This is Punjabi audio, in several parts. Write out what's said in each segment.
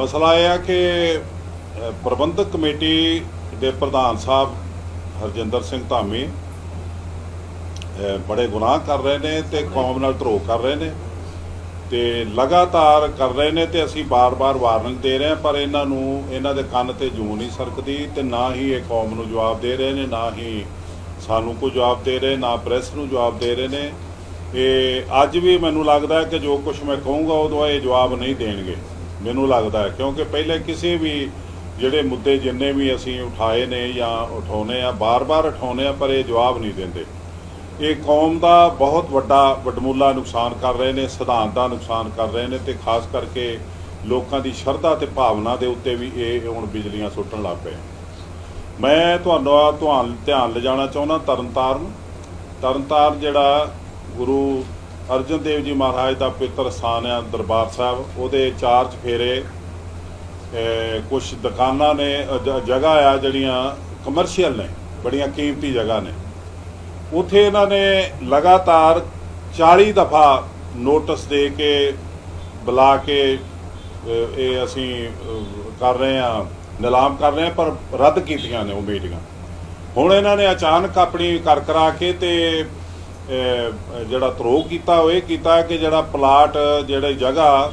ਮਸਲਾ ਇਹ ਆ ਕਿ ਪ੍ਰਬੰਧਕ ਕਮੇਟੀ ਦੇ ਪ੍ਰਧਾਨ ਸਾਹਿਬ ਹਰਜਿੰਦਰ ਸਿੰਘ ਧਾਮੀ ਬੜੇ ਗੁਨਾਹ ਕਰ ਰਹੇ ਨੇ ਤੇ ਕੌਮ ਨਾਲ ਧਰੋਹ ਕਰ ਰਹੇ ਨੇ ਤੇ ਲਗਾਤਾਰ ਕਰ ਰਹੇ ਨੇ ਤੇ ਅਸੀਂ ਬਾਰ-ਬਾਰ ਵਾਰਨਿੰਗ ਦੇ ਰਹੇ ਹਾਂ, ਪਰ ਇਹਨਾਂ ਨੂੰ, ਇਹਨਾਂ ਦੇ ਕੰਨ ਤੇ ਜੂੰ ਨਹੀਂ ਸਰਕਦੀ ਤੇ ਨਾ ਹੀ ਇਹ ਕੌਮ ਨੂੰ ਜਵਾਬ ਦੇ ਰਹੇ ਨੇ, ਨਾ ਹੀ ਸਾਨੂੰ ਕੋਈ ਜਵਾਬ ਦੇ ਰਹੇ, ਨਾ ਪ੍ਰੈਸ ਨੂੰ ਜਵਾਬ ਦੇ ਰਹੇ ਨੇ। ਇਹ ਅੱਜ ਵੀ ਮੈਨੂੰ ਲੱਗਦਾ ਕਿ ਜੋ ਕੁਝ ਮੈਂ ਕਹੂੰਗਾ, ਉਦੋਂ ਇਹ ਜਵਾਬ ਨਹੀਂ ਦੇਣਗੇ। ਮੈਨੂੰ ਲੱਗਦਾ ਹੈ, ਕਿਉਂਕਿ ਪਹਿਲੇ ਕਿਸੇ ਵੀ ਜਿਹੜੇ ਮੁੱਦੇ ਜਿੰਨੇ ਵੀ ਅਸੀਂ ਉਠਾਏ ਨੇ ਜਾਂ ਉਠਾਉਨੇ ਆ, ਬਾਰ-ਬਾਰ ਉਠਾਉਨੇ ਆ, ਪਰ ਇਹ ਜਵਾਬ ਨਹੀਂ ਦਿੰਦੇ। ਇਹ ਕੌਮ ਦਾ ਬਹੁਤ ਵੱਡਾ ਵਡਮੁੱਲਾ ਨੁਕਸਾਨ ਕਰ ਰਹੇ ਨੇ, ਸਿਧਾਂਤ ਦਾ ਨੁਕਸਾਨ ਕਰ ਰਹੇ ਨੇ ਤੇ ਖਾਸ ਕਰਕੇ ਲੋਕਾਂ ਦੀ ਸ਼ਰਧਾ ਤੇ ਭਾਵਨਾ ਦੇ ਉੱਤੇ ਵੀ ਇਹ ਹੁਣ ਬਿਜਲੀਆਂ ਸੁੱਟਣ ਲੱਗ ਪਏ। ਮੈਂ ਤੁਹਾਨੂੰ ਆ ਧਿਆਨ ਲਿਜਾਣਾ ਚਾਹੁੰਦਾ ਤਰਨਤਾਰਨ। ਤਰਨਤਾਰਨ ਜਿਹੜਾ ਗੁਰੂ ਅਰਜਨ ਦੇਵ ਜੀ ਮਹਾਰਾਜ ਦਾ ਪਵਿੱਤਰ ਸਥਾਨ ਆ ਦਰਬਾਰ ਸਾਹਿਬ। ਉਹਦੇ ਚਾਰਜ ਫੇਰੇ ਕੁਝ ਦੁਕਾਨਾਂ ਨੇ ਜਗ੍ਹਾ ਆ ਜਿਹੜੀਆਂ ਕਮਰਸ਼ੀਅਲ ਨੇ, ਬੜੀਆਂ ਕੀਮਤੀ ਜਗ੍ਹਾ ਨੇ। ਉਥੇ ਇਹਨਾਂ ਨੇ ਲਗਾਤਾਰ 40 ਦਫਾ ਨੋਟਿਸ ਦੇ ਕੇ, ਬੁਲਾ ਕੇ ਇਹ ਅਸੀਂ ਕਰ ਰਹੇ ਹਾਂ, ਨਿਲਾਮ ਕਰ ਰਹੇ ਹਾਂ, ਪਰ ਰੱਦ ਕੀਤੀਆਂ ਨੇ ਉਹ ਮੀਟਿੰਗਾਂ। ਹੁਣ ਇਹਨਾਂ ਨੇ ਅਚਾਨਕ ਆਪਣੀ ਕਰ ਕਰਾ ਕੇ ਤੇ ਜਿਹੜਾ ਧਰੋਹ ਕੀਤਾ ਉਹ ਇਹ ਕੀਤਾ ਕਿ ਜਿਹੜਾ ਪਲਾਟ ਜਿਹੜੀ ਜਗ੍ਹਾ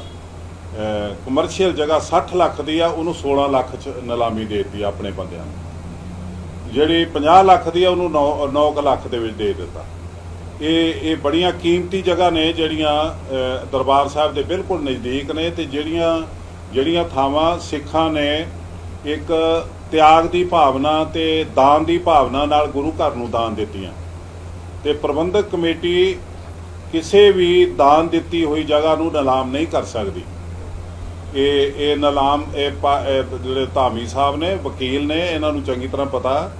ਕਮਰਸ਼ੀਅਲ ਜਗ੍ਹਾ 60 ਲੱਖ ਦੀ ਆ, ਉਹਨੂੰ 16 ਲੱਖ ਚ ਨਿਲਾਮੀ ਦੇ ਦਿੱਤੀ ਆਪਣੇ ਬੰਦਿਆਂ ਨੂੰ। ਜਿਹੜੀ 50 ਲੱਖ ਦੀ ਆ, ਉਹਨੂੰ 9 9 ਲੱਖ ਦੇ ਵਿੱਚ ਦੇ ਦਿੱਤਾ। ਇਹ ਇਹ ਬੜੀਆਂ ਕੀਮਤੀ ਜਗ੍ਹਾ ਨੇ ਜਿਹੜੀਆਂ ਦਰਬਾਰ ਸਾਹਿਬ ਦੇ ਬਿਲਕੁਲ ਨਜ਼ਦੀਕ ਨੇ ਤੇ ਜਿਹੜੀਆਂ ਜਿਹੜੀਆਂ ਥਾਵਾਂ ਸਿੱਖਾਂ ਨੇ ਇੱਕ ਤਿਆਗ ਦੀ ਭਾਵਨਾ ਤੇ ਦਾਨ ਦੀ ਭਾਵਨਾ ਨਾਲ ਗੁਰੂ ਘਰ ਨੂੰ ਦਾਨ ਦਿੱਤੀਆਂ। ਤੇ ਪ੍ਰਬੰਧਕ ਕਮੇਟੀ ਕਿਸੇ ਵੀ ਦਾਨ ਦਿੱਤੀ ਹੋਈ ਜਗ੍ਹਾ ਨੂੰ ਨਿਲਾਮ ਨਹੀਂ ਕਰ ਸਕਦੀ। ਇਹ ਇਹ ਨਿਲਾਮ, ਇਹ ਜਿਹੜੇ ਧਾਮੀ ਸਾਹਿਬ ਨੇ, ਵਕੀਲ ਨੇ, ਇਹਨਾਂ ਨੂੰ ਚੰਗੀ ਤਰ੍ਹਾਂ ਪਤਾ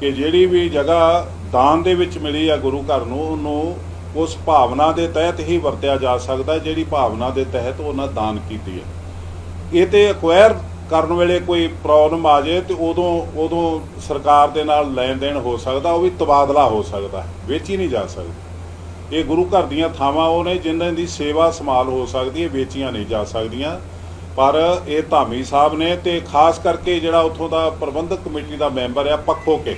ਕਿ ਜਿਹੜੀ ਵੀ ਜਗ੍ਹਾ ਦਾਨ ਦੇ ਵਿੱਚ ਮਿਲੀ ਆ ਗੁਰੂ ਘਰ ਨੂੰ, ਉਹਨੂੰ ਉਸ ਭਾਵਨਾ ਦੇ ਤਹਿਤ ਹੀ ਵਰਤਿਆ ਜਾ ਸਕਦਾ, ਜਿਹੜੀ ਭਾਵਨਾ ਦੇ ਤਹਿਤ ਉਹਨਾਂ ਦਾਨ ਕੀਤੀ ਹੈ। ਇਹ ਤੇ ਅਕਵਾਇਰ ਕਰਨ ਵੇਲੇ ਕੋਈ ਪ੍ਰੋਬਲਮ ਆ ਜਾਏ ਤੇ ਉਦੋਂ ਉਦੋਂ ਸਰਕਾਰ ਦੇ ਨਾਲ ਲੈਣ ਦੇਣ ਹੋ ਸਕਦਾ, ਉਹ ਵੀ ਤਬਾਦਲਾ ਹੋ ਸਕਦਾ, ਵੇਚੀ ਨਹੀਂ ਜਾ ਸਕਦੀ। ਇਹ ਗੁਰੂ ਘਰ ਦੀਆਂ ਥਾਵਾਂ ਉਹ ਨੇ ਜਿਨ੍ਹਾਂ ਦੀ ਸੇਵਾ ਸੰਭਾਲ ਹੋ ਸਕਦੀ ਹੈ, ਵੇਚੀਆਂ ਨਹੀਂ ਜਾ ਸਕਦੀਆਂ। ਪਰ ਇਹ ਧਾਮੀ ਸਾਹਿਬ ਨੇ ਤੇ ਖਾਸ ਕਰਕੇ ਜਿਹੜਾ ਉੱਥੋਂ ਦਾ ਪ੍ਰਬੰਧਕ ਕਮੇਟੀ ਦਾ ਮੈਂਬਰ ਆ, ਪੱਖੋ ਕੇ।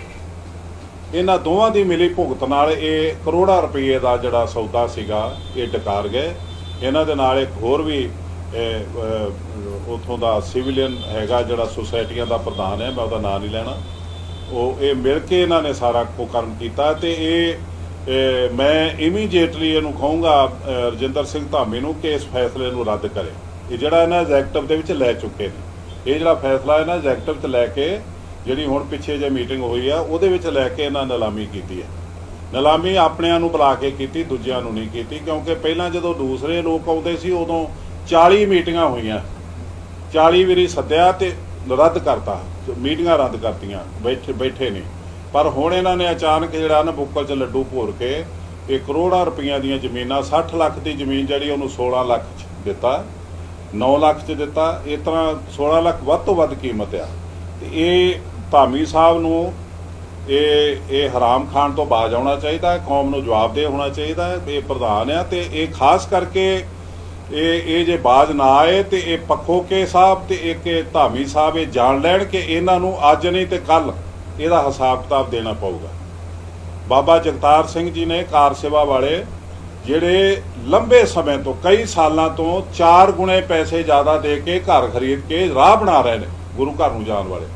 ਇਹਨਾਂ ਦੋਵਾਂ ਦੀ ਮਿਲੀ ਭੁਗਤ ਨਾਲ ਇਹ ਕਰੋੜਾਂ ਰੁਪਏ ਦਾ ਜਿਹੜਾ ਸੌਦਾ ਸੀਗਾ, ਇਹ ਡਕਾਰ ਗਏ। ਇਹਨਾਂ ਦੇ ਨਾਲ ਇੱਕ ਹੋਰ ਵੀ ਉੱਥੋਂ ਦਾ ਸਿਵਲੀਅਨ ਹੈਗਾ ਜਿਹੜਾ ਸੁਸਾਇਟੀਆਂ ਦਾ ਪ੍ਰਧਾਨ ਹੈ, ਮੈਂ ਉਹਦਾ ਨਾਮ ਨਹੀਂ ਲੈਣਾ। ਉਹ, ਇਹ ਮਿਲ ਕੇ ਇਹਨਾਂ ਨੇ ਸਾਰਾ ਕੁਕਰਮ ਕੀਤਾ ਤੇ ਇਹ ਮੈਂ ਇਮੀਡੀਏਟਲੀ ਇਹਨੂੰ ਕਹੂੰਗਾ ਰਜਿੰਦਰ ਸਿੰਘ ਧਾਮੀ ਨੂੰ ਕਿ ਇਸ ਫੈਸਲੇ ਨੂੰ ਰੱਦ ਕਰੇ। ਇਹ ਜਿਹੜਾ ਇਹਨਾਂ ਐਗਜ਼ੈਕਟਿਵ ਦੇ ਵਿੱਚ ਲੈ ਚੁੱਕੇ ਨੇ। ਇਹ ਜਿਹੜਾ ਫੈਸਲਾ ਇਹਨਾਂ ਐਗਜ਼ੈਕਟਿਵ 'ਚ ਲੈ ਕੇ ਜਿਹੜੀ ਹੁਣ ਪਿੱਛੇ ਜੇ ਮੀਟਿੰਗ ਹੋਈ ਆ, ਉਹਦੇ ਵਿੱਚ ਲੈ ਕੇ ਇਹਨਾਂ ਨਿਲਾਮੀ ਕੀਤੀ ਹੈ ਨਿਲਾਮੀ ਆਪਣਿਆਂ ਨੂੰ ਬੁਲਾ ਕੇ ਕੀਤੀ, ਦੂਜਿਆਂ ਨੂੰ ਨਹੀਂ ਕੀਤੀ, ਕਿਉਂਕਿ ਪਹਿਲਾਂ ਜਦੋਂ ਦੂਸਰੇ ਲੋਕ ਆਉਂਦੇ ਸੀ, ਉਦੋਂ 40 ਮੀਟਿੰਗਾਂ ਹੋਈਆਂ। 40 ਵਾਰੀ ਸੱਦਿਆ ਤੇ ਰੱਦ ਕਰਤਾ। ਮੀਟਿੰਗਾਂ ਰੱਦ ਕਰਤੀਆਂ, ਬੈਠੇ ਬੈਠੇ ਨੇ। ਪਰ ਹੁਣ ਇਹਨਾਂ ਨੇ ਅਚਾਨਕ ਜਿਹੜਾ ਨਾ ਬੁੱਕਲ 'ਚ ਲੱਡੂ ਭੋਰ ਕੇ ਇਹ ਕਰੋੜਾਂ ਰੁਪਈਆਂ ਦੀਆਂ ਜ਼ਮੀਨਾਂ 60 ਲੱਖ ਦੀ ਜ਼ਮੀਨ ਜਿਹੜੀ ਉਹਨੂੰ 16 ਲੱਖ 'ਚ ਦਿੱਤਾ 9 ਲੱਖ 'ਚ ਦਿੱਤਾ। ਇਸ ਤਰ੍ਹਾਂ 16 ਲੱਖ ਵੱਧ ਤੋਂ ਵੱਧ ਕੀਮਤ ਆ। ਤੇ ਇਹ ਧਾਮੀ ਸਾਹਿਬ ਨੂੰ ਇਹ ਇਹ ਹਰਾਮ ਖਾਨ ਤੋਂ ਬਾਜ ਆਉਣਾ ਚਾਹੀਦਾ ਹੈ ਕੌਮ ਨੂੰ ਜਵਾਬਦੇਹ ਹੋਣਾ ਚਾਹੀਦਾ ਹੈ ਇਹ ਪ੍ਰਧਾਨ ਆ ਤੇ ਇਹ ਖਾਸ ਕਰਕੇ ਇਹ ਇਹ ਜੇ ਬਾਜ ਨਾ ਆਏ ਤੇ ਇਹ ਪੱਖੋ ਕੇ ਸਾਹਿਬ ਤੇ ਇੱਕ ਇਹ ਧਾਮੀ ਸਾਹਿਬ ਇਹ ਜਾਣ ਲੈਣ ਕਿ ਇਹਨਾਂ ਨੂੰ ਅੱਜ ਨਹੀਂ ਤੇ ਕੱਲ ਇਹਦਾ ਹਿਸਾਬ ਕਿਤਾਬ ਦੇਣਾ ਪਊਗਾ। ਬਾਬਾ ਜਗਤਾਰ ਸਿੰਘ ਜੀ ਨੇ ਕਾਰ ਸੇਵਾ ਵਾਲੇ ਜਿਹੜੇ ਲੰਬੇ ਸਮੇਂ ਤੋਂ, ਕਈ ਸਾਲਾਂ ਤੋਂ 4 ਗੁਣੇ ਪੈਸੇ ਜ਼ਿਆਦਾ ਦੇ ਕੇ ਘਰ ਖਰੀਦ ਕੇ ਰਾਹ ਬਣਾ ਰਹੇ ਨੇ, ਗੁਰੂ ਘਰ ਨੂੰ ਜਾਣ ਵਾਲੇ।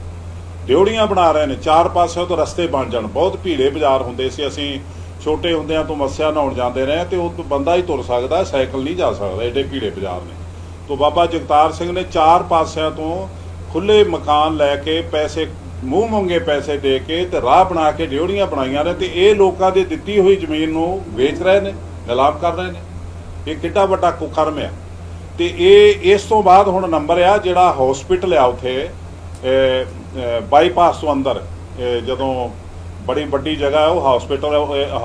ਡਿਉੜੀਆਂ ਬਣਾ ਰਹੇ ਨੇ, ਚਾਰ ਪਾਸਿਓਂ ਤੋਂ ਰਸਤੇ ਬਣ ਜਾਣ। ਬਹੁਤ ਭੀੜੇ ਬਾਜ਼ਾਰ ਹੁੰਦੇ ਸੀ ਅਸੀਂ ਛੋਟੇ ਹੁੰਦਿਆਂ ਤੋਂ ਮੱਸਿਆ ਨਹਾਉਣ ਜਾਂਦੇ ਰਹੇ ਤੇ ਉਹ ਬੰਦਾ ਹੀ ਤੁਰ ਸਕਦਾ, ਸਾਈਕਲ ਨਹੀਂ ਜਾ ਸਕਦਾ, ਏਡੇ ਭੀੜੇ ਬਾਜ਼ਾਰ ਨੇ। ਤੋਂ ਬਾਬਾ ਜਗਤਾਰ ਸਿੰਘ ਨੇ ਚਾਰ ਪਾਸਿਆਂ ਤੋਂ ਖੁੱਲੇ ਮਕਾਨ ਲੈ ਕੇ ਪੈਸੇ, ਮੂੰਹ ਮੰਗੇ ਪੈਸੇ ਦੇ ਕੇ ਤੇ ਰਾਹ ਬਣਾ ਕੇ ਡਿਉੜੀਆਂ ਬਣਾਈਆਂ ਨੇ ਤੇ ਇਹ ਲੋਕਾਂ ਦੀ ਦਿੱਤੀ ਹੋਈ ਜ਼ਮੀਨ ਨੂੰ ਵੇਚ ਰਹੇ ਨੇ ਨਿਲਾਮ ਕਰ ਰਹੇ ਨੇ। ਇਹ ਕਿੱਡਾ ਵੱਡਾ ਕੁਕਰਮ ਆ। ਤੇ ਇਹ, ਇਸ ਤੋਂ ਬਾਅਦ ਹੁਣ ਨੰਬਰ ਆ ਜਿਹੜਾ ਹਸਪੀਟਲ ਆ ਉਥੇ ਬਾਈਪਾਸ ਤੋਂ ਅੰਦਰ ਜਦੋਂ ਬੜੀ ਵੱਡੀ ਜਗ੍ਹਾ ਹੈ, ਉਹ ਹਸਪੀਟਲ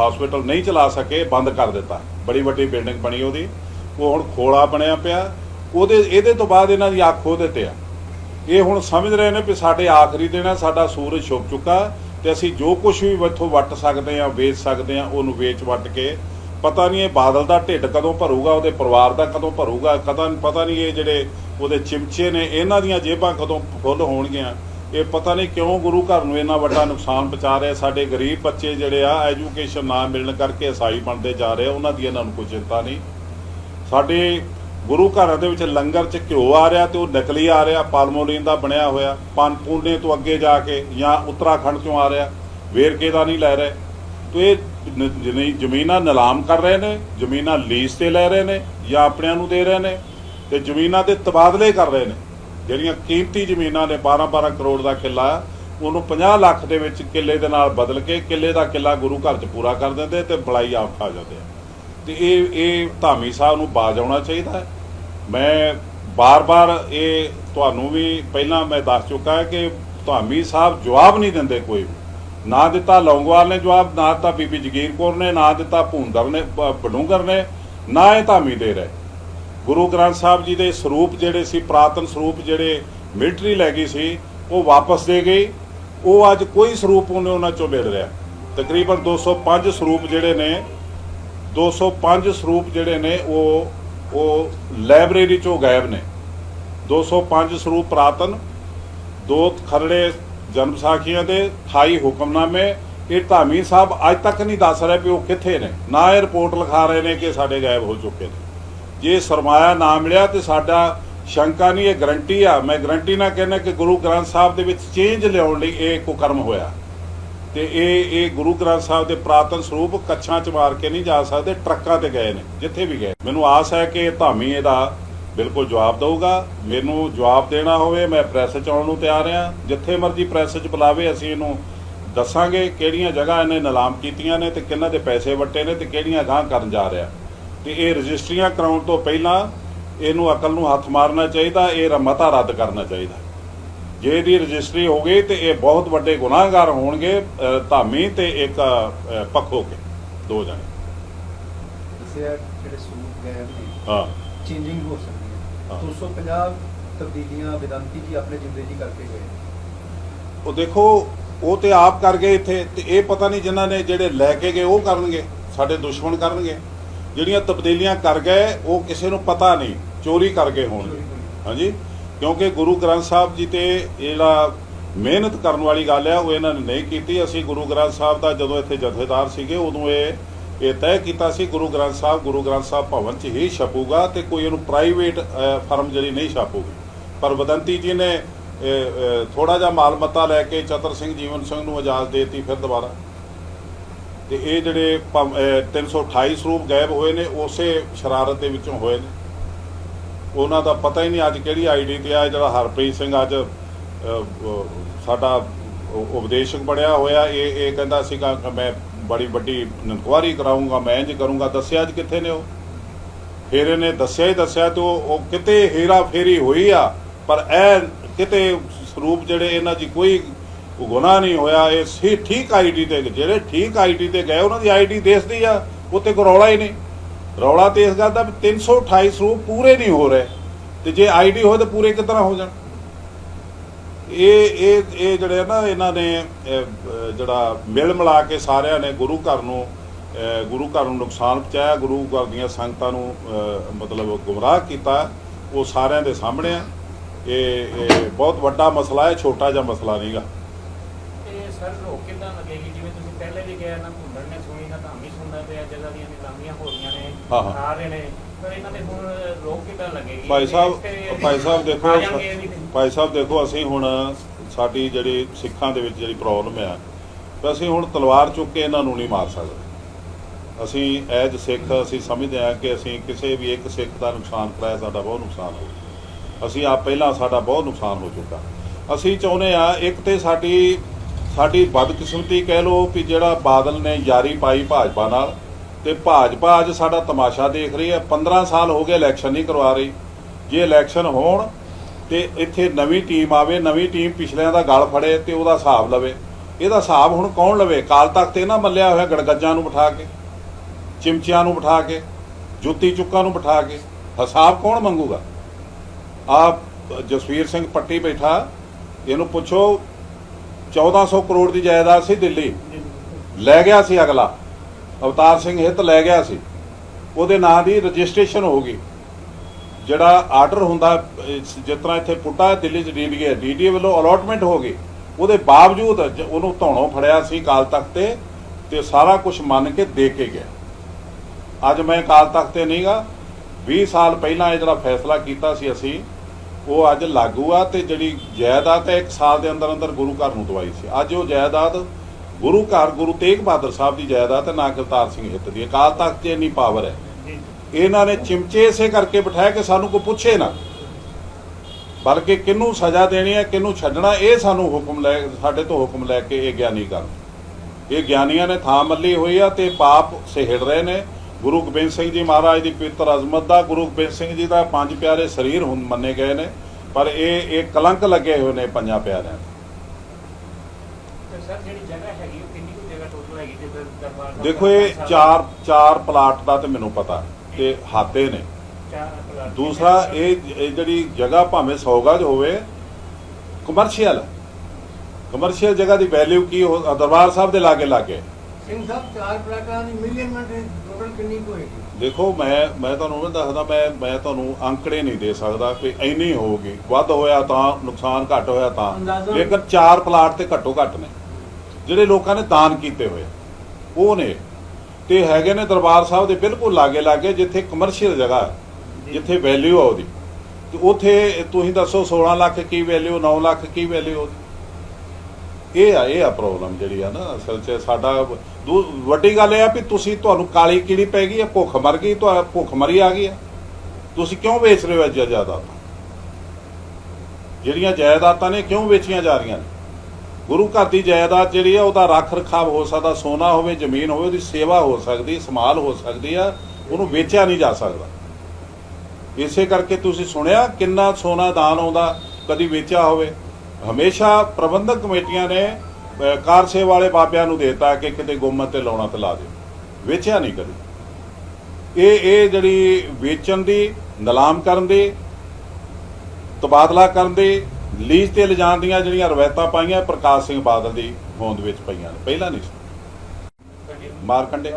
ਹਸਪੀਟਲ ਨਹੀਂ ਚਲਾ ਸਕੇ, ਬੰਦ ਕਰ ਦਿੱਤਾ। ਬੜੀ ਵੱਡੀ ਬਿਲਡਿੰਗ ਬਣੀ ਉਹਦੀ। ਉਹ ਹੁਣ ਖੋਲਾ ਬਣਿਆ ਪਿਆ। ਉਹਦੇ, ਇਹਦੇ ਤੋਂ ਬਾਅਦ ਇਹਨਾਂ ਦੀ ਅੱਖ ਉਹਦੇ ਤੇ ਆ। ਇਹ ਹੁਣ ਸਮਝ ਰਹੇ ਨੇ ਕਿ ਸਾਡੇ ਆਖਰੀ ਦਿਨ ਹੈ, ਸਾਡਾ ਸੂਰਜ ਛੁਪ ਚੁੱਕਾ ਤੇ ਅਸੀਂ ਜੋ ਕੁਝ ਵੀ ਇੱਥੋਂ ਵੱਟ ਸਕਦੇ ਆ ਵੇਚ ਸਕਦੇ ਆ ਉਹਨੂੰ ਵੇਚ ਵੱਟ ਕੇ, ਪਤਾ ਨਹੀਂ ਇਹ ਬਾਦਲ ਦਾ ਢਿੱਡ ਕਦੋਂ ਭਰੂਗਾ, ਉਹਦੇ ਪਰਿਵਾਰ ਦਾ ਕਦੋਂ ਭਰੂਗਾ, ਕਦਾਂ, ਪਤਾ ਨਹੀਂ ਇਹ ਜਿਹੜੇ ਉਹਦੇ ਚਿਮਚੇ ਨੇ, ਇਹਨਾਂ ਦੀਆਂ ਜੇਬਾਂ ਕਦੋਂ ਫੁੱਲ ਹੋਣਗੀਆਂ। ਇਹ ਪਤਾ ਨਹੀਂ ਕਿਉਂ ਗੁਰੂ ਘਰ ਨੂੰ ਇੰਨਾ ਵੱਡਾ ਨੁਕਸਾਨ ਪਹੁੰਚਾ ਰਿਹਾ ਸਾਡੇ ਗਰੀਬ ਬੱਚੇ ਜਿਹੜੇ ਆ ਐਜੂਕੇਸ਼ਨ ਨਾ ਮਿਲਣ ਕਰਕੇ ਈਸਾਈ ਬਣਦੇ ਜਾ ਰਹੇ ਉਹਨਾਂ ਦੀ ਇਹਨਾਂ ਨੂੰ ਕੋਈ ਚਿੰਤਾ ਨਹੀਂ। ਸਾਡੇ ਗੁਰੂ ਘਰਾਂ ਦੇ ਵਿੱਚ ਲੰਗਰ 'ਚ ਘਿਓ ਆ ਰਿਹਾ ਤੇ ਉਹ ਨਕਲੀ ਆ ਰਿਹਾ, ਪਾਲਮੋਲੀਨ ਦਾ ਬਣਿਆ ਹੋਇਆ। ਪਨਪੂਨੇ ਤੋਂ ਅੱਗੇ ਜਾ ਕੇ ਜਾਂ ਉੱਤਰਾਖੰਡ ਤੋਂ ਆ ਰਿਹਾ। ਵੇਰਕੇ ਦਾ ਨਹੀਂ ਲੈ ਰਹੇ। ਤੇ ਇਹ ਜ਼ਮੀਨਾਂ ਨਿਲਾਮ ਕਰ ਰਹੇ ਨੇ, ਜ਼ਮੀਨਾਂ ਲੀਜ਼ ਤੇ ਲੈ ਰਹੇ ਨੇ ਜਾਂ ਆਪਣਿਆਂ ਨੂੰ ਦੇ ਰਹੇ ਨੇ ਤੇ ਜ਼ਮੀਨਾਂ ਦੇ ਤਬਾਦਲੇ ਕਰ ਰਹੇ ਨੇ। ਜਿਹੜੀਆਂ ਕੀਮਤੀ ਜ਼ਮੀਨਾਂ ਨੇ 12-12 ਕਰੋੜ ਦਾ ਕਿੱਲਾ, ਉਹਨੂੰ 50 ਲੱਖ ਦੇ ਵਿੱਚ ਕਿੱਲੇ ਦੇ ਨਾਲ ਬਦਲ ਕੇ ਕਿੱਲੇ ਦਾ ਕਿੱਲਾ ਗੁਰੂ ਘਰ 'ਚ ਪੂਰਾ ਕਰ ਦਿੰਦੇ ਤੇ ਬੜਾਈ ਆਪ ਖਾ ਜਾਂਦੇ ਆ। ਤੇ ਇਹ ਇਹ ਧਾਮੀ ਸਾਹਿਬ ਨੂੰ ਬਾਜ ਆਉਣਾ ਚਾਹੀਦਾ ਮੈਂ ਬਾਰ-ਬਾਰ ਇਹ ਤੁਹਾਨੂੰ ਵੀ ਪਹਿਲਾਂ ਮੈਂ ਦੱਸ ਚੁੱਕਾ ਕਿ ਧਾਮੀ ਸਾਹਿਬ ਜਵਾਬ ਨਹੀਂ ਦਿੰਦੇ ਕੋਈ ਵੀ। ਨਾ ਦਿੱਤਾ ਲੌਂਗਵਾਲ ਨੇ ਜਵਾਬ, ਨਾ ਦਿੱਤਾ ਬੀਬੀ ਜਗੀਰ ਕੌਰ ਨੇ, ਨਾ ਦਿੱਤਾ ਭੂੰਦਰ ਨੇ, ਬ- ਬਡੂੰਗਰ ਨੇ, ਨਾ ਇਹ ਧਾਮੀ ਦੇ ਰਹੇ। ਗੁਰੂ ਗ੍ਰੰਥ ਸਾਹਿਬ ਜੀ ਦੇ ਸਰੂਪ ਜਿਹੜੇ ਸੀ, ਪ੍ਰਾਤਨ ਸਰੂਪ ਜਿਹੜੇ ਮਿਲਟਰੀ ਲੈ ਗਈ ਸੀ, ਉਹ ਵਾਪਸ ਦੇ ਗਈ। ਉਹ ਅੱਜ ਕੋਈ ਸਰੂਪ ਉਹਨੇ ਉਹਨਾਂ ਚੋਂ ਮਿਲ ਰਿਹਾ ਤਕਰੀਬਨ 205 ਸਰੂਪ ਜਿਹੜੇ ਨੇ 205 ਸਰੂਪ ਜਿਹੜੇ ਨੇ, ਉਹ ਉਹ ਲਾਇਬ੍ਰੇਰੀ ਚੋਂ ਗਾਇਬ ਨੇ। 205 ਸਰੂਪ ਪ੍ਰਾਤਨ, ਦੋ ਖਰੜੇ ਜਨਮ ਸਾਖੀਆਂ ਦੇ 28 ਹੁਕਮਨਾਮੇ। ਇਹ ਧਾਮੀ ਸਾਹਿਬ ਅੱਜ ਤੱਕ ਨਹੀਂ ਦੱਸ ਰਿਹਾ ਵੀ ਉਹ ਕਿੱਥੇ ਨੇ। ਨਾ ਇਹ ਰਿਪੋਰਟ ਲਿਖਾ ਰਹੇ ਨੇ ਕਿ ਸਾਡੇ ਗਾਇਬ ਹੋ ਚੁੱਕੇ ਨੇ। ਜੇ ਸਰਮਾਇਆ ਨਾ ਮਿਲਿਆ ਤੇ ਸਾਡਾ ਸ਼ੰਕਾ ਨਹੀਂ, ਇਹ ਗਰੰਟੀ ਆ। ਮੈਂ ਗਰੰਟੀ ਨਾਲ ਕਹਿੰਦਾ ਕਿ ਗੁਰੂ ਗ੍ਰੰਥ ਸਾਹਿਬ ਦੇ ਵਿੱਚ ਚੇਂਜ ਲਿਆਉਣ ਲਈ ਇਹ ਕੁਕਰਮ ਹੋਇਆ। ਤੇ ਇਹ ਇਹ ਗੁਰੂ ਗ੍ਰੰਥ ਸਾਹਿਬ ਦੇ ਪ੍ਰਾਤਨ ਸਰੂਪ ਕੱਛਾਂ ਚ ਮਾਰ ਕੇ ਨਹੀਂ ਜਾ ਸਕਦੇ, ਟਰੱਕਾਂ ਤੇ ਗਏ ਨੇ, ਜਿੱਥੇ ਵੀ ਗਏ। ਮੈਨੂੰ ਆਸ ਹੈ ਕਿ ਇਹ ਧਾਮੀ ਇਹਦਾ ਬਿਲਕੁਲ ਜਵਾਬ ਦਊਗਾ। ਮੈਨੂੰ ਜਵਾਬ ਦੇਣਾ ਹੋਵੇ, ਮੈਂ ਪ੍ਰੈਸ ਚ ਆਉਣ ਨੂੰ ਤਿਆਰ ਹਾਂ। ਜਿੱਥੇ ਮਰਜ਼ੀ ਪ੍ਰੈਸ ਚ ਬੁਲਾਵੇ, ਅਸੀਂ ਇਹਨੂੰ ਦੱਸਾਂਗੇ ਕਿਹੜੀਆਂ ਜਗ੍ਹਾ ਇਹਨੇ ਨਿਲਾਮ ਕੀਤੀਆਂ ਨੇ ਤੇ ਕਿੰਨਾਂ ਦੇ ਪੈਸੇ ਵੱਟੇ ਨੇ ਤੇ ਕਿਹੜੀਆਂ ਗਾਂ ਕਰਨ ਜਾ ਰਿਹਾ। ਤੇ ਇਹ ਰਜਿਸਟਰੀਆਂ ਕਰਾਉਣ ਤੋਂ ਪਹਿਲਾਂ ਇਹਨੂੰ ਅਕਲ ਨੂੰ ਹੱਥ ਮਾਰਨਾ ਚਾਹੀਦਾ ਇਹ ਮਤਾ ਰੱਦ ਕਰਨਾ ਚਾਹੀਦਾ। ਜੇ ਇਹਦੀ ਰਜਿਸਟਰੀ ਹੋ ਗਈ ਤੇ ਇਹ ਬਹੁਤ ਵੱਡੇ ਗੁਨਾਹਗਾਰ ਹੋਣਗੇ ਧਾਮੀ ਤੇ ਇੱਕ ਪੱਖੋ ਕੇ ਦੋ ਜਣੇ। ਜਿਹੜੇ ਸੂਟ ਗਏ ਹਾਂ। ਚੇਂਜਿੰਗ ਹੋ ਸਕਦੀ ਹਾਂ। ਹੈ। 250 ਤਬਦੀਲੀਆਂ ਵਿਦੰਤੀ ਜੀ ਆਪਣੇ ਜਿੰਦੇ ਜੀ ਕਰਕੇ ਗਏ। ਉਹ ਦੇਖੋ ਉਹ ਤੇ ਆਪ ਕਰ ਗਏ ਇੱਥੇ ਤੇ ਇਹ ਪਤਾ ਨਹੀਂ ਜਿਨ੍ਹਾਂ ਨੇ ਜਿਹੜੇ ਲੈ ਕੇ ਗਏ ਉਹ ਕਰਨਗੇ ਸਾਡੇ ਦੁਸ਼ਮਣ ਕਰਨਗੇ। ਜਿਹੜੀਆਂ ਤਬਦੀਲੀਆਂ ਕਰ ਗਏ, ਉਹ ਕਿਸੇ ਨੂੰ ਪਤਾ ਨਹੀਂ, ਚੋਰੀ ਕਰ ਗਏ ਹੋਣਗੇ ਹਾਂਜੀ? ਕਿਉਂਕਿ ਗੁਰੂ ਗ੍ਰੰਥ ਸਾਹਿਬ ਜੀ ਤੇ ਜਿਹੜਾ ਮਿਹਨਤ ਕਰਨ ਵਾਲੀ ਗੱਲ ਹੈ ਉਹ ਇਹਨਾਂ ਨੇ ਨਹੀਂ ਕੀਤੀ। ਅਸੀਂ ਗੁਰੂ ਗ੍ਰੰਥ ਸਾਹਿਬ ਦਾ ਜਦੋਂ ਇੱਥੇ ਜਥੇਦਾਰ ਸੀਗੇ, ਉਦੋਂ ਇਹ ਇਹ ਤੈਅ ਕੀਤਾ ਸੀ, ਗੁਰੂ ਗ੍ਰੰਥ ਸਾਹਿਬ, ਗੁਰੂ ਗ੍ਰੰਥ ਸਾਹਿਬ ਭਵਨ 'ਚ ਹੀ ਛਪੂਗਾ ਤੇ ਕੋਈ ਇਹਨੂੰ ਪ੍ਰਾਈਵੇਟ ਫਰਮ ਜਿਹੜੀ ਨਹੀਂ ਛਾਪੂਗੀ। ਪਰ ਵਦੰਤੀ ਜੀ ਨੇ ਥੋੜਾ ਜਿਹਾ ਮਾਲ ਮਤਾ ਲੈ ਕੇ ਚਤਰ ਸਿੰਘ ਜੀਵਨ ਸਿੰਘ ਨੂੰ ਇਜਾਜ਼ਤ ਦੇਤੀ, ਫਿਰ ਦੁਬਾਰਾ। ਤੇ ਇਹ ਜਿਹੜੇ ਭੰ- ਅਹ 328 ਸਰੂਪ ਗਾਇਬ ਹੋਏ ਨੇ, ਉਸੇ ਸ਼ਰਾਰਤ ਦੇ ਵਿੱਚੋਂ ਹੋਏ ਨੇ। ਉਹਨਾਂ ਦਾ ਪਤਾ ਹੀ ਨਹੀਂ ਅੱਜ ਕਿਹੜੀ ਆਈਡੀ ਤੇ ਆ, ਜਿਹੜਾ ਹਰਪ੍ਰੀਤ ਸਿੰਘ ਅੱਜ ਸਾਡਾ ਉਪਦੇਸ਼ਕ ਬਣਿਆ ਹੋਇਆ। ਇਹ ਇਹ ਕਹਿੰਦਾ ਸੀਗਾ ਮੈਂ ਬੜੀ ਵੱਡੀ ਇਨਕੁਆਰੀ ਕਰਾਉਂਗਾ ਮੈਂ ਇੰਜ ਕਰੂੰਗਾ। ਦੱਸਿਆ ਅੱਜ ਕਿੱਥੇ ਨੇ ਉਹ? ਫਿਰ ਇਹਨੇ ਦੱਸਿਆ ਹੀ ਦੱਸਿਆ ਤੇ ਉਹ ਉਹ ਕਿਤੇ ਹੀਰਾ ਫੇਰੀ ਹੋਈ ਆ, ਪਰ ਇਹ ਕਿਤੇ ਸਰੂਪ ਜਿਹੜੇ ਇਹਨਾਂ ਦੀ ਕੋਈ ਗੁਨਾਹ ਨਹੀਂ ਹੋਇਆ, ਇਹ ਸੀ ਠੀਕ ਆਈਡੀ ਤੇ, ਜਿਹੜੇ ਠੀਕ ਆਈਡੀ ਤੇ ਗਏ, ਉਹਨਾਂ ਦੀ ਆਈਡੀ ਦੇਸਦੀ ਆ ਉੱਤੇ ਕੋਈ ਰੌਲਾ ਹੀ ਨਹੀਂ। ਰੌਲਾ ਤੇ ਇਸ ਗੱਲ ਦਾ ਵੀ 328 ਸਰੂਪ ਪੂਰੇ ਨਹੀਂ ਹੋ ਰਹੇ, ਤੇ ਜੇ ਆਈਡੀ ਹੋਏ ਤਾਂ ਪੂਰੇ ਕਿਤਨਾ ਹੋ ਜਾਣ? ਇਹ ਇਹ ਇਹ ਜਿਹੜੇ ਆ ਨਾ, ਇਹਨਾਂ ਨੇ ਜਿਹੜਾ ਮਿਲ ਮਿਲਾ ਕੇ ਸਾਰਿਆਂ ਨੇ ਗੁਰੂ ਘਰ ਨੂੰ ਗੁਰੂ ਘਰ ਨੂੰ ਨੁਕਸਾਨ ਪਹੁੰਚਾਇਆ, ਗੁਰੂ ਘਰ ਦੀਆਂ ਸੰਗਤਾਂ ਨੂੰ ਮਤਲਬ ਗੁੰਮਰਾਹ ਕੀਤਾ, ਉਹ ਸਾਰਿਆਂ ਦੇ ਸਾਹਮਣੇ ਆ। ਇਹ ਬਹੁਤ ਵੱਡਾ ਮਸਲਾ ਹੈ, ਛੋਟਾ ਜਿਹਾ ਮਸਲਾ ਨਹੀਂਗਾ ਇਹ ਸਰ ਰੋਕ ਕਿੱਦਾਂ ਲੱਗੇਗੀ? ਜਿਵੇਂ ਤੁਸੀਂ ਪਹਿਲੇ ਵੀ ਕਿਹਾ ਨਾ ਘੁੰਮਣ ਨੇ ਸੁਣੀ ਨਾ ਧਾਮੀ ਸੁਣਦਾ ਪਿਆ ਜਗ੍ਹਾ ਦੀਆਂ ਨਿਲਾਮੀਆਂ ਹੋ ਰਹੀਆਂ ਨੇ ਹਾਂ, ਹਾਂ। ਆ ਰਹੇ ਨੇ ਪਰ ਇਹਨਾਂ ਦੇ ਹੁਣ ਰੋਕ ਕਿੱਦਾਂ ਲੱਗੇਗੀ? ਭਾਈ ਸਾਹਿਬ ਭਾਈ ਸਾਹਿਬ ਦੇਖੋ ਆ ਜਾਣਗੇ ਵੀ। ਭਾਈ ਸਾਹਿਬ ਦੇਖੋ ਅਸੀਂ ਹੁਣ ਸਾਡੀ ਜਿਹੜੀ ਸਿੱਖਾਂ ਦੇ ਵਿੱਚ ਜਿਹੜੀ ਪ੍ਰੋਬਲਮ ਆ ਤਾਂ ਅਸੀਂ ਹੁਣ ਤਲਵਾਰ ਚੁੱਕ ਕੇ ਇਹਨਾਂ ਨੂੰ ਨਹੀਂ ਮਾਰ ਸਕਦੇ। ਅਸੀਂ ਐਜ ਸਿੱਖ ਅਸੀਂ ਸਮਝਦੇ ਹਾਂ ਕਿ ਅਸੀਂ ਕਿਸੇ ਵੀ ਇੱਕ ਸਿੱਖ ਦਾ ਨੁਕਸਾਨ ਕਰਾਇਆ ਸਾਡਾ ਬਹੁਤ ਨੁਕਸਾਨ ਹੋ ਅਸੀਂ ਆਪ ਪਹਿਲਾਂ ਸਾਡਾ ਬਹੁਤ ਨੁਕਸਾਨ ਹੋ ਚੁੱਕਾ। ਅਸੀਂ ਚਾਹੁੰਦੇ ਆ ਇੱਕ ਤੇ ਸਾਡੀ ਸਾਡੀ ਬਦਕਿਸਮਤੀ ਕਹਿ ਲਓ ਵੀ ਜਿਹੜਾ ਬਾਦਲ ਨੇ ਯਾਰੀ ਪਾਈ ਭਾਜਪਾ ਨਾਲ ਤੇ ਭਾਜਪਾ ਅੱਜ ਸਾਡਾ ਤਮਾਸ਼ਾ ਦੇਖ ਰਹੀ ਹੈ। 15 ਸਾਲ ਹੋ ਗਏ ਇਲੈਕਸ਼ਨ ਨਹੀਂ ਕਰਵਾ ਰਹੀ। ਜੇ ਇਲੈਕਸ਼ਨ ਹੋਣ ਤੇ ਇੱਥੇ ਨਵੀਂ ਟੀਮ ਆਵੇ, ਨਵੀਂ ਟੀਮ ਪਿਛਲਿਆਂ ਦਾ ਗਲ ਫੜੇ ਤੇ ਉਹਦਾ ਹਿਸਾਬ ਲਵੇ। ਇਹਦਾ ਹਿਸਾਬ ਹੁਣ ਕੌਣ ਲਵੇ? ਕਾਲ ਤੱਕ ਤੇ ਨਾ ਮੱਲਿਆ ਹੋਇਆ ਗੜਗੱਜਾਂ ਨੂੰ ਬਿਠਾ ਕੇ, ਚਿਮਚਿਆਂ ਨੂੰ ਬਿਠਾ ਕੇ, ਜੁੱਤੀ ਚੁੱਕਾਂ ਨੂੰ ਬਿਠਾ ਕੇ। ਹਿਸਾਬ ਕੌਣ ਮੰਗੂਗਾ? ਆਪ ਜਸਵੀਰ ਸਿੰਘ ਪੱਟੀ ਬੈਠਾ। ਇਹਨੂੰ ਪੁੱਛੋ 1400 ਕਰੋੜ ਦੀ ਜਾਇਦਾਦ ਸੀ ਦਿੱਲੀ। ਲੈ ਗਿਆ ਸੀ ਅਗਲਾ। ਅਵਤਾਰ ਸਿੰਘ ਹਿੱਤ ਲੈ ਗਿਆ ਸੀ। ਉਹਦੇ ਨਾਂ ਦੀ ਰਜਿਸਟ੍ਰੇਸ਼ਨ ਹੋ ਗਈ। ਜਿਹੜਾ ਆਰਡਰ ਹੁੰਦਾ ਜਿਸ ਤਰ੍ਹਾਂ ਇੱਥੇ ਪੁੱਟਾ, ਦਿੱਲੀ ਚ ਡੀਡੀਏ ਡੀਡੀਏ ਵੱਲੋਂ ਅਲੋਟਮੈਂਟ ਹੋ ਗਈ। ਉਹਦੇ ਬਾਵਜੂਦ ਉਹਨੂੰ ਧੌਣੋਂ ਫੜਿਆ ਸੀ ਕਾਲ ਤਖਤ ਤੇ ਤੇ ਸਾਰਾ ਕੁਝ ਮੰਨ ਕੇ ਦੇ ਕੇ ਗਿਆ। ਅੱਜ ਮੈਂ ਕਾਲ ਤਖਤ ਤੇ ਨਹੀਂਗਾ 20 ਸਾਲ ਪਹਿਲਾਂ ਇਹ ਜਿਹੜਾ ਫੈਸਲਾ ਕੀਤਾ ਸੀ ਅਸੀਂ ਉਹ ਅੱਜ ਲਾਗੂ ਆ ਤੇ ਜਿਹੜੀ ਜਾਇਦਾਦ ਹੈ ਇੱਕ ਸਾਲ ਦੇ ਅੰਦਰ ਅੰਦਰ ਗੁਰੂ ਘਰ ਨੂੰ ਦਵਾਈ ਸੀ। ਅੱਜ ਉਹ ਜਾਇਦਾਦ ਗੁਰੂ ਘਰ, ਗੁਰੂ ਤੇਗ ਬਹਾਦਰ ਸਾਹਿਬ ਦੀ ਜਾਇਦਾਦ ਹੈ ਨਾ ਕਰਤਾਰ ਸਿੰਘ ਹਿੱਤ ਦੀ। ਅਕਾਲ ਤਖਤ 'ਚ ਇੰਨੀ ਪਾਵਰ ਹੈ। ਇਹਨਾਂ ਨੇ ਚਿਮਚੇ ਇਸੇ ਕਰਕੇ ਬਿਠਾਇਆ ਕਿ ਸਾਨੂੰ ਕੋਈ ਪੁੱਛੇ ਨਾ। ਬਲਕਿ ਕਿਹਨੂੰ ਸਜ਼ਾ ਦੇਣੀ ਹੈ, ਕਿਹਨੂੰ ਛੱਡਣਾ, ਇਹ ਸਾਨੂੰ ਹੁਕਮ ਲੈ, ਸਾਡੇ ਤੋਂ ਹੁਕਮ ਲੈ ਕੇ ਇਹ ਗਿਆਨੀ ਕਰਨ ਇਹ ਗਿਆਨੀਆਂ ਨੇ ਥਾਂ ਮੱਲੀ ਹੋਈ ਆ ਤੇ ਪਾਪ ਸਿਹੜ ਰਹੇ ਨੇ। ਗੁਰੂ ਗੋਬਿੰਦ ਸਿੰਘ ਜੀ ਮਹਾਰਾਜ ਦੀ ਪਵਿੱਤਰ ਅਜ਼ਮਤ ਦਾ ਗੁਰੂ ਗੋਬਿੰਦ ਸਿੰਘ ਜੀ ਦਾ ਪੰਜ ਪਿਆਰੇ ਸਰੀਰ ਹੁਣ ਮੰਨੇ ਗਏ ਨੇ ਪਰ ਇਹ ਇਹ ਕਲੰਕ ਲੱਗੇ ਹੋਏ ਨੇ ਪੰਜਾਂ ਪਿਆਰਿਆਂ ਤੇ ਤੇ ਸਰ ਜਿਹੜੀ ਜਗ੍ਹਾ ਹੈਗੀ ਉਹ ਕਿੰਨੀ ਕੁ ਜਗ੍ਹਾ ਟੋਟਲ ਹੈਗੀ? ਜਿੱਦਾਂ ਦਰਬਾਰ ਸਾਹਿਬ ਦੇਖੋ ਇਹ ਚਾਰ ਚਾਰ ਪਲਾਟ ਦਾ ਤੇ ਮੈਨੂੰ ਪਤਾ ਤੇ ਹਾਤੇ ਨੇ। ਚਾਰ ਪਲਾਟ ਦੂਸਰਾ ਇਹ ਇਹ ਜਿਹੜੀ ਜਗ੍ਹਾ ਭਾਵੇਂ 100 ਗਜ ਹੋਵੇ ਕਮਰਸ਼ੀਅਲ ਕਮਰਸ਼ੀਅਲ ਜਗ੍ਹਾ ਦੀ ਵੈਲਿਊ ਕੀ ਹੋ ਦਰਬਾਰ ਸਾਹਿਬ ਦੇ ਲਾਗੇ ਲਾਗੇ ਸਿੰਘ ਸਾਹਿਬ ਚਾਰ ਪਲਾਟਾਂ ਦੀ ਮਿਲੀਅਨਮੈਂਟ ਟੋਟਲ ਕਿੰਨੀ ਕੁ ਹੋਏਗੀ? ਦੇਖੋ ਮੈਂ ਮੈਂ ਤੁਹਾਨੂੰ ਉਹ ਦੱਸਦਾ ਮੈਂ ਮੈਂ ਤੁਹਾਨੂੰ ਅੰਕੜੇ ਨਹੀਂ ਦੇ ਸਕਦਾ ਕਿ ਇੰਨੀ ਹੋਊਗੀ। ਵੱਧ ਹੋਇਆ ਤਾਂ ਨੁਕਸਾਨ ਘੱਟ ਹੋਇਆ ਤਾਂ। ਲੇਕਿਨ ਚਾਰ ਪਲਾਟ ਤੇ ਘੱਟੋ ਘੱਟ ਨੇ। ਜਿਹੜੇ ਲੋਕਾਂ ਨੇ ਦਾਨ ਕੀਤੇ ਹੋਏ ਉਹ ਨੇ। ਤੇ ਹੈਗੇ ਨੇ ਦਰਬਾਰ ਸਾਹਿਬ ਦੇ ਬਿਲਕੁਲ ਲਾਗੇ ਲਾਗੇ ਜਿੱਥੇ ਕਮਰਸ਼ੀਅਲ ਜਗ੍ਹਾ ਜਿੱਥੇ ਵੈਲਿਊ ਆ ਉਹਦੀ। ਤੇ ਉਥੇ ਤੁਸੀਂ ਦੱਸੋ 16 ਲੱਖ ਕੀ ਵੈਲਿਊ 9 ਲੱਖ ਕੀ ਵੈਲਿਊ ਉਹਦੀ? ਇਹ ਆ ਇਹ ਆ ਪ੍ਰੋਬਲਮ ਜਿਹੜੀ ਆ ਨਾ ਅਸਲ 'ਚ ਸਾਡਾ ਦੂ- ਵੱਡੀ ਗੱਲ ਇਹ ਆ ਵੀ ਤੁਸੀਂ ਤੁਹਾਨੂੰ ਕਾਲੀ ਕੀੜੀ ਪੈ ਗਈ ਹੈ ਭੁੱਖ ਮਰ ਗਈ ਤੁਹਾਨੂੰ ਭੁੱਖ ਮਰੀ ਆ ਗਈ ਆ। ਤੁਸੀਂ ਕਿਉਂ ਵੇਚ ਰਹੇ ਹੋ ਅੱਜ ਜਾਇਦਾਦਾਂ? ਜਿਹੜੀਆਂ ਜਾਇਦਾਦਾਂ ਨੇ ਕਿਉਂ ਵੇਚੀਆਂ ਜਾ ਰਹੀਆਂ ਨੇ? ਗੁਰੂ ਘਰ ਦੀ ਜਾਇਦਾਦ ਜਿਹੜੀ ਆ, ਉਹਦਾ ਰੱਖ ਰਖਾਵ ਹੋ ਸਕਦਾ, ਸੋਨਾ ਹੋਵੇ, ਜ਼ਮੀਨ ਹੋਵੇ, ਉਹਦੀ ਸੇਵਾ ਹੋ ਸਕਦੀ, ਸੰਭਾਲ ਹੋ ਸਕਦੀ ਆ, ਉਹਨੂੰ ਵੇਚਿਆ ਨਹੀਂ ਜਾ ਸਕਦਾ। ਇਸੇ ਕਰਕੇ ਤੁਸੀਂ ਸੁਣਿਆ ਕਿੰਨਾ ਸੋਨਾ ਦਾਨ ਆਉਂਦਾ, ਕਦੀ ਵੇਚਿਆ ਹੋਵੇ। ਹਮੇਸ਼ਾ ਪ੍ਰਬੰਧਕ ਕਮੇਟੀਆਂ ਨੇ ਅਹ, ਕਾਰ ਸੇਵਾ ਵਾਲੇ ਬਾਬਿਆਂ ਨੂੰ ਦੇਤਾ ਕਿ ਕਿਤੇ ਗੁੰਮਤ ਤੇ ਲਾਉਣਾ ਤੇ ਲਾ ਦਿਓ। ਵੇਚਿਆ ਨਹੀਂ ਕਦੇ। ਇਹ ਇਹ ਜਿਹੜੀ ਵੇਚਣ ਦੀ ਨਿਲਾਮ ਕਰਨ ਦੀ ਤਬਾਦਲਾ ਕਰਨ ਦੀ ਲੀਜ਼ ਤੇ ਲਿਜਾਣ ਦੀਆਂ ਜਿਹੜੀਆਂ ਰਵਾਇਤਾਂ ਪਾਈਆਂ ਪ੍ਰਕਾਸ਼ ਸਿੰਘ ਬਾਦਲ ਦੀ ਹੋਂਦ ਵਿੱਚ ਪਈਆਂ ਨੇ। ਪਹਿਲਾਂ ਨਹੀਂ ਸੀ। ਮਾਰਕੰਡੇ।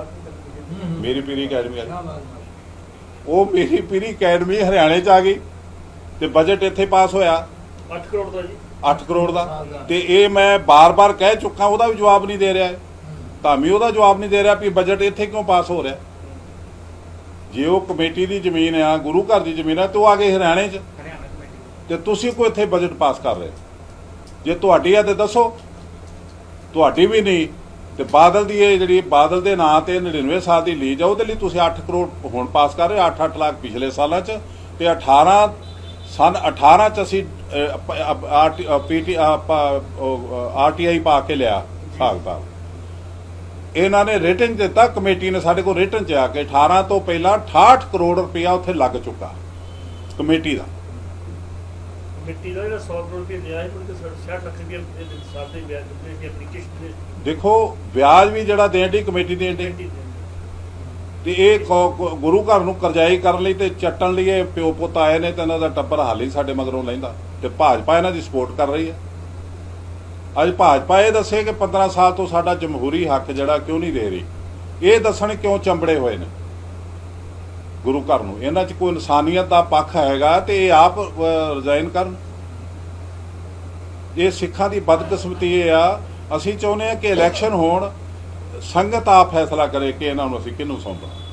ਮੇਰੀ ਪੀਰੀ ਅਕੈਡਮੀ ਵਾਲੀ ਉਹ ਮੇਰੀ ਪੀਰੀ ਅਕੈਡਮੀ ਹਰਿਆਣੇ ਚ ਆ ਗਈ ਤੇ ਬਜਟ ਇੱਥੇ ਪਾਸ ਹੋਇਆ। 8 ਕਰੋੜ ਦਾ ਜੀ। 8 ਕਰੋੜ ਦਾ। ਤੇ ਇਹ ਮੈਂ ਬਾਰ-ਬਾਰ ਕਹਿ ਚੁੱਕਾ, ਉਹਦਾ ਵੀ ਜਵਾਬ ਨਹੀਂ ਦੇ ਰਿਹਾ ਹੈ। ਧਾਮੀ ਉਹਦਾ ਜਵਾਬ ਨਹੀਂ ਦੇ ਰਿਹਾ ਵੀ ਬਜਟ ਇੱਥੇ ਕਿਉਂ ਪਾਸ ਹੋ ਰਿਹਾ। ਜੇ ਉਹ ਕਮੇਟੀ ਦੀ ਜ਼ਮੀਨ ਆ, ਗੁਰੂ ਘਰ ਦੀ ਜ਼ਮੀਨ ਆ, ਤੇ ਉਹ ਆ ਗਏ ਹਰਿਆਣੇ 'ਚ। ਹਰਿਆਣਾ ਤੇ ਤੁਸੀਂ ਕੋਈ ਇੱਥੇ ਬਜਟ ਪਾਸ ਕਰ ਰਹੇ ਜੇ ਤੁਹਾਡੀ ਆ ਤੇ ਦੱਸੋ। ਤੁਹਾਡੀ ਵੀ ਨਹੀਂ, ਤੇ ਬਾਦਲ ਦੀ ਇਹ ਜਿਹੜੀ, ਬਾਦਲ ਦੇ ਨਾਂ ਤੇ 99 ਸਾਲ ਦੀ ਲੀਜ਼ ਆ, ਉਹਦੇ ਲਈ ਤੁਸੀਂ 8 ਕਰੋੜ ਹੁਣ ਪਾਸ ਕਰ ਰਹੇ 8-8 ਲੱਖ ਪਿਛਲੇ ਸਾਲਾਂ 'ਚ, ਤੇ 18 ਸਨ 18 'ਚ ਅਸੀਂ ਪੀਟੀ ਆਰਟੀਆਈ ਪਾ ਕੇ ਲਿਆ ਹਿਸਾਬ ਇਹਨਾਂ ਨੇ ਰਿਟਨ ਦਿੱਤਾ ਕਮੇਟੀ ਨੇ ਸਾਡੇ ਕੋਲ ਰਿਟਨ ਚ ਆ ਕੇ 18 ਤੋਂ ਪਹਿਲਾਂ 68 ਕਰੋੜ ਰੁਪਇਆ ਉੱਥੇ ਲੱਗ ਚੁੱਕਾ ਕਮੇਟੀ ਦਾ। ਮਿੱਟੀ ਦਾ ਜਿਹੜਾ 100 ਕਰੋੜ ਰੁਪਏ ਲਿਆ ਹੈ ਉਹਦੇ 60 ਲੱਖ ਰੁਪਏ ਦੇ ਸਾਡੇ ਵਿਆਜ ਦੇ ਦੀ ਐਪਲੀਕੇਸ਼ਨ ਦੇ ਦੇਖੋ ਵਿਆਜ ਵੀ ਜਿਹੜਾ ਦੇਣ ਦੀ ਕਮੇਟੀ ਦੇਣ ਦੀ ਦੇ ਤੇ ਇਹ ਕੌ- ਗੁਰੂ ਘਰ ਨੂੰ ਕਰਜ਼ਾਈ ਕਰਨ ਲਈ ਤੇ ਚੱਟਣ ਲਈ ਇਹ ਪਿਓ ਪੁੱਤ ਆਏ ਨੇ ਤੇ ਇਹਨਾਂ ਦਾ ਟੱਬਰ ਹਾਲੀ ਸਾਡੇ ਮਗਰੋਂ ਲੈਂਦਾ ਤੇ ਭਾਜਪਾ ਇਹਨਾਂ ਦੀ ਸਪੋਰਟ ਕਰ ਰਹੀ ਹੈ। ਅੱਜ ਭਾਜਪਾ ਇਹ ਦੱਸੇ ਕਿ 15 ਸਾਲ ਤੋਂ ਸਾਡਾ ਜਮਹੂਰੀ ਹੱਕ ਜਿਹੜਾ ਕਿਉਂ ਨਹੀਂ ਦੇ ਰਹੀ? ਇਹ ਦੱਸਣ ਕਿਉਂ ਚੰਬੜੇ ਹੋਏ ਨੇ? ਗੁਰੂ ਘਰ ਨੂੰ। ਇਹਨਾਂ 'ਚ ਕੋਈ ਇਨਸਾਨੀਅਤ ਦਾ ਪੱਖ ਹੈਗਾ ਤੇ ਇਹ ਆਪ ਰਿਜ਼ਾਈਨ ਕਰਨ। ਇਹ ਸਿੱਖਾਂ ਦੀ ਬਦਕਿਸਮਤੀ ਇਹ ਆ। ਅਸੀਂ ਚਾਹੁੰਦੇ ਆ ਕਿ ਇਲੈਕਸ਼ਨ ਹੋਣ ਸੰਗਤ ਆ ਫੈਸਲਾ ਕਰੇ ਕਿ ਇਹਨਾਂ ਨੂੰ ਅਸੀਂ ਕਿਹਨੂੰ ਸੌਂਪਣਾ?